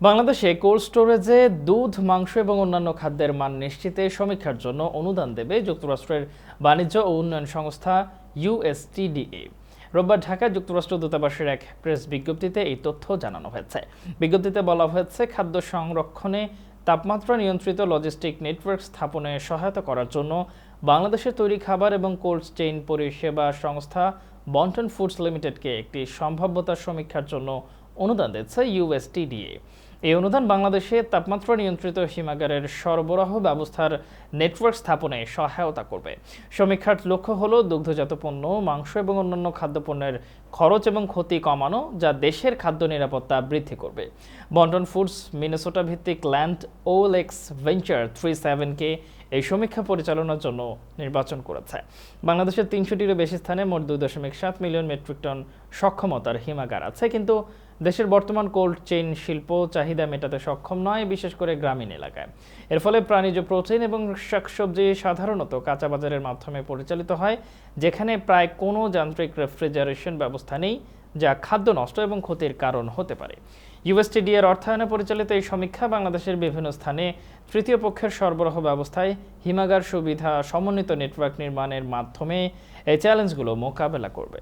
বাংলাদেশে কোল্ড স্টোরেজে দুধ, মাংস এবং অন্যান্য খাদ্যের মান নিশ্চিতে সমীক্ষার জন্য অনুদান দেবে যুক্তরাষ্ট্রের বাণিজ্য ও উন্নয়ন সংস্থা ইউএসটিডিএ রোববার ঢাকায় যুক্তরাষ্ট্র দূতাবাসের এক প্রেস বিজ্ঞপ্তিতে এই তথ্য জানানো হয়েছে। বিজ্ঞপ্তিতে বলা হয়েছে, খাদ্য সংরক্ষণে তাপমাত্রা নিয়ন্ত্রিত লজিস্টিক নেটওয়ার্ক স্থাপনে সহায়তা করার জন্য বাংলাদেশের তৈরি খাবার এবং কোল্ড চেইন পরিষেবা সংস্থা বন্টন ফুডস লিমিটেডকে একটি সম্ভাব্যতা সমীক্ষার জন্য অনুদান দিচ্ছে ইউএসটিডিএ এই অনুদান বাংলাদেশে তাপমাত্রা নিয়ন্ত্রিত হিমাগারের সরবরাহ ব্যবস্থার নেটওয়ার্ক স্থাপনে সহায়তা করবে। সমীক্ষার লক্ষ্য হল দুগ্ধজাত পণ্য, মাংস এবং অন্যান্য খাদ্যপণ্যের খরচ এবং ক্ষতি কমানো, যা দেশের খাদ্য নিরাপত্তা বৃদ্ধি করবে। বন্টন ফুডস, মিনেসোটা ভিত্তিক ল্যান্ড ওলেক্স ভেঞ্চার থ্রি সেভেনকে এই সমীক্ষা পরিচালনার জন্য নির্বাচন করেছে। বাংলাদেশের তিনশোটিরও বেশি স্থানে মোট দুই দশমিক সাত মিলিয়ন মেট্রিক টন সক্ষমতার হিমাগার আছে, কিন্তু দেশের বর্তমান কোল্ড চেইন শিল্প চাহিদা মেটাতে সক্ষম নয়, বিশেষ করে গ্রামীণ এলাকায়। এর ফলে প্রাণীজ প্রোটিন এবং শাকসবজি সাধারণত কাঁচা বাজারের মাধ্যমে পরিচালিত হয়, যেখানে প্রায় কোনো যান্ত্রিক রেফ্রিজারেশন ব্যবস্থা নেই, যা খাদ্য নষ্ট এবং ক্ষতির কারণ হতে পারে। ইউএসটিডি এর অর্থায়নে পরিচালিত এই সমীক্ষা বাংলাদেশের বিভিন্ন স্থানে তৃতীয় পক্ষের সরবরাহ ব্যবস্থায় হিমাগার সুবিধা সমন্বিত নেটওয়ার্ক নির্মাণের মাধ্যমে এই চ্যালেঞ্জগুলো মোকাবেলা করবে।